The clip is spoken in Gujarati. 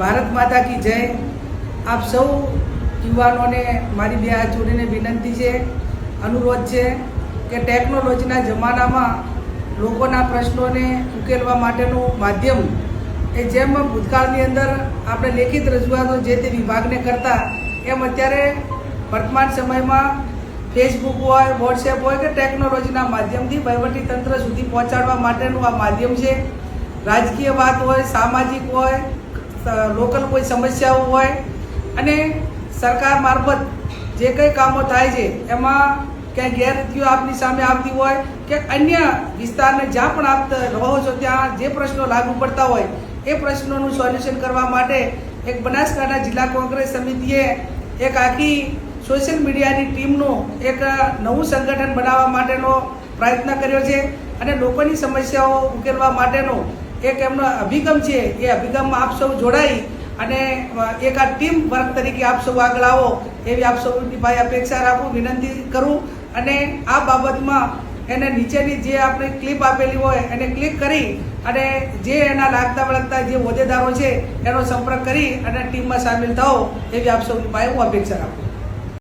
ભારત માતા કી જય. આપ સૌ યુવાનોને મારી બે હાથ જોડીને વિનંતી છે, અનુરોધ છે કે ટેકનોલોજીના જમાનામાં લોકોના પ્રશ્નોને ઉકેલવા માટેનું માધ્યમ એ જેમ ભૂતકાળની અંદર આપણે લેખિત રજૂઆતો જે તે વિભાગને કરતા, એમ અત્યારે વર્તમાન સમયમાં ફેસબુક હોય વોટ્સએપ હોય કે ટેકનોલોજીના માધ્યમથી વહીવટી તંત્ર સુધી પહોંચાડવા માટેનું આ માધ્યમ છે. રાજકીય વાત હોય, સામાજિક હોય લોકલ કોઈ સમસ્યાઓ હોય અને સરકાર મારફત જે કંઈ કામો થાય છે, એમાં ક્યાંય ગેરરીતિઓ આપની સામે આવતી હોય કે અન્ય વિસ્તારને જ્યાં પણ આપ રહો છો, ત્યાં જે પ્રશ્નો લાગુ પડતા હોય, એ પ્રશ્નોનું સોલ્યુશન કરવા માટે એક બનાસકાંઠા જિલ્લા કોંગ્રેસ સમિતિએ એક આખી સોશિયલ મીડિયાની ટીમનું એક નવું સંગઠન બનાવવા માટેનો પ્રયત્ન કર્યો છે અને લોકોની સમસ્યાઓ ઉકેલવા માટેનો એક એમનો અભિગમ છે, એ અભિગમમાં આપ સૌ જોડાઈ અને એક આ ટીમ વર્ક તરીકે આપ સૌ આગળ આવો, એવી આપ સૌની ભાઈ અપેક્ષા રાખું, વિનંતી કરું અને આ બાબતમાં એને નીચેની જે આપણે ક્લિપ આપેલી હોય એને ક્લિક કરી અને જે એના લાગતા વળગતા જે હોદ્દેદારો છે એનો સંપર્ક કરી અને ટીમમાં સામેલ થાઓ, એવી આપ સૌની ભાઈ હું અપેક્ષા રાખું